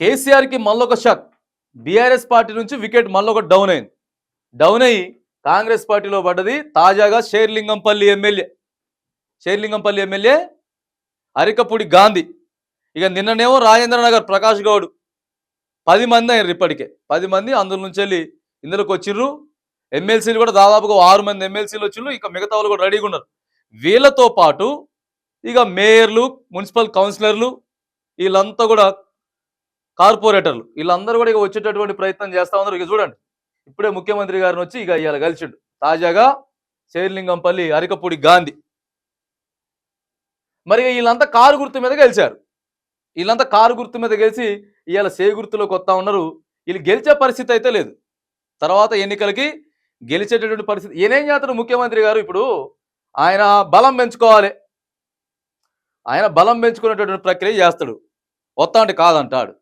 కేసీఆర్కి మళ్ళొక shock. BRS party నుంచి వికెట్ మళ్ళొక డౌన్ అయింది. డౌన్ అయ్యి కాంగ్రెస్ పార్టీలో పడ్డది తాజాగా షేర్లింగంపల్లి ఎమ్మెల్యే. షేర్లింగంపల్లి ఎమ్మెల్యే అరికపూడి గాంధీ. ఇక నిన్ననేమో రాజేంద్ర నగర్ ప్రకాష్ గౌడ్. పది మంది అయ్యారు ఇప్పటికే. పది మంది అందులో నుంచి వెళ్ళి ఇందులోకి వచ్చిర్రు. ఎమ్మెల్సీలు కూడా దాదాపుగా ఆరు మంది ఎమ్మెల్సీలు వచ్చిర్రు. ఇక మిగతా వాళ్ళు కూడా రెడీగా ఉన్నారు. వీళ్ళతో పాటు ఇక మేయర్లు మున్సిపల్ కౌన్సిలర్లు వీళ్ళంతా కూడా కార్పొరేటర్లు. వీళ్ళందరూ కూడా ఇక వచ్చేటటువంటి ప్రయత్నం చేస్తా ఉన్నారు. ఇక చూడండి. ఇప్పుడే ముఖ్యమంత్రి గారిని వచ్చి ఇక ఇవాళ కలిసిండు. తాజాగా శేర్లింగంపల్లి అరికపూడి గాంధీ. మరి వీళ్ళంతా కారు గుర్తు మీద గెలిచారు. వీళ్ళంతా కారు గుర్తు మీద గెలిచి ఇవాళ సే గుర్తులోకి వస్తా ఉన్నారు. వీళ్ళు గెలిచే పరిస్థితి అయితే లేదు. తర్వాత ఎన్నికలకి గెలిచేటటువంటి పరిస్థితి. ఈయనేం చేస్తాడు ముఖ్యమంత్రి గారు ఇప్పుడు? ఆయన బలం పెంచుకోవాలి. ఆయన బలం పెంచుకునేటటువంటి ప్రక్రియ చేస్తాడు. వస్తా అంటే కాదంటాడు.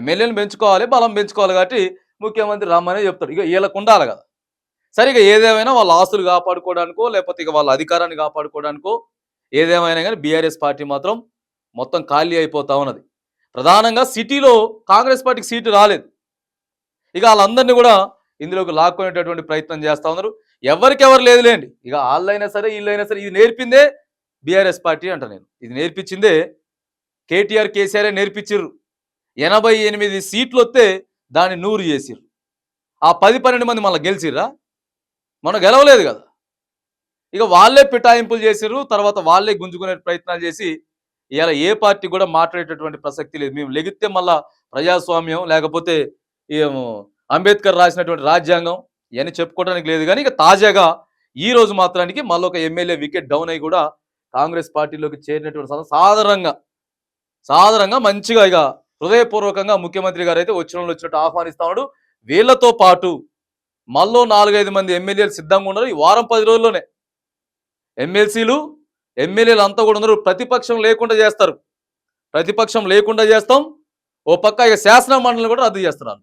ఎమ్మెల్యేలు పెంచుకోవాలి బలం పెంచుకోవాలి కాబట్టి ముఖ్యమంత్రి రమ్మనే చెప్తాడు. ఇక వీళ్ళకు ఉండాలి కదా. సరే ఇక ఏదేమైనా వాళ్ళ ఆస్తులు కాపాడుకోవడానికో లేకపోతే ఇక వాళ్ళ అధికారాన్ని కాపాడుకోవడానికో ఏదేమైనా కానీ బీఆర్ఎస్ పార్టీ మాత్రం మొత్తం ఖాళీ అయిపోతా ఉన్నది. ప్రధానంగా సిటీలో కాంగ్రెస్ పార్టీకి సీటు రాలేదు. ఇక వాళ్ళందరినీ కూడా ఇందులోకి లాక్కునేటటువంటి ప్రయత్నం చేస్తూ ఉన్నారు. ఎవరికెవరు లేదులేండి ఇక వాళ్ళైనా సరే వీళ్ళైనా సరే ఇది నేర్పిందే బీఆర్ఎస్ పార్టీ అంట నేను. ఇది నేర్పించిందే కేటీఆర్ కేసీఆర్ నేర్పించారు ఎనభై ఎనిమిది సీట్లు వస్తే దాన్ని నూరు చేసిర్రు. ఆ పది పన్నెండు మంది మళ్ళీ గెలిచిర్రా? మనం గెలవలేదు కదా. ఇక వాళ్ళే పిటాయింపులు చేసిర్రు తర్వాత వాళ్ళే గుంజుకునే ప్రయత్నాలు చేసి ఇలా ఏ పార్టీ కూడా మాట్లాడేటటువంటి ప్రసక్తి లేదు. మేము లెగితే మళ్ళా ప్రజాస్వామ్యం లేకపోతే ఏమో అంబేద్కర్ రాసినటువంటి రాజ్యాంగం ఇవన్నీ చెప్పుకోవడానికి లేదు కానీ ఇక తాజాగా ఈ రోజు మాత్రానికి మళ్ళీ ఒక ఎమ్మెల్యే వికెట్ డౌన్ అయ్యి కూడా కాంగ్రెస్ పార్టీలోకి చేరినటువంటి సాధారణంగా సాధారణంగా మంచిగా ఇక హృదయపూర్వకంగా ముఖ్యమంత్రి గారు అయితే వచ్చిన వాళ్ళు వచ్చినట్టు ఆహ్వానిస్తా ఉన్నాడు. వీళ్ళతో పాటు మళ్ళీ నాలుగైదు మంది ఎమ్మెల్యేలు సిద్ధంగా ఉన్నారు. ఈ వారం పది రోజుల్లోనే ఎమ్మెల్సీలు ఎమ్మెల్యేలు అంతా కూడా ఉన్నారు. ప్రతిపక్షం లేకుండా చేస్తారు. ప్రతిపక్షం లేకుండా చేస్తాం. ఓ పక్క ఇక శాసన మండలిని కూడా రద్దు చేస్తున్నారు.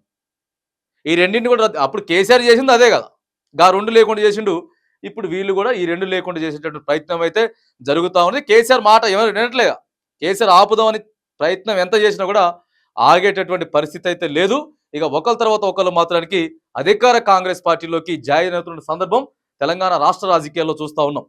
ఈ రెండింటిని కూడా రద్దు అప్పుడు కేసీఆర్ చేసింది అదే కదా. గా రెండు లేకుండా చేసిండు. ఇప్పుడు వీళ్ళు కూడా ఈ రెండు లేకుండా చేసేటటువంటి ప్రయత్నం అయితే జరుగుతూ ఉంది. కేసీఆర్ మాట ఎవరు వినట్లేగా కేసీఆర్ ఆపుదామని ప్రయత్నం ఎంత చేసినా కూడా ఆగేటటువంటి పరిస్థితి అయితే లేదు. ఇక ఒకరి తర్వాత ఒకరు మాత్రానికి అధికార కాంగ్రెస్ పార్టీలోకి జాయిన్ అవుతున్న సందర్భం తెలంగాణ రాష్ట్ర రాజకీయాల్లో చూస్తూ ఉన్నాం.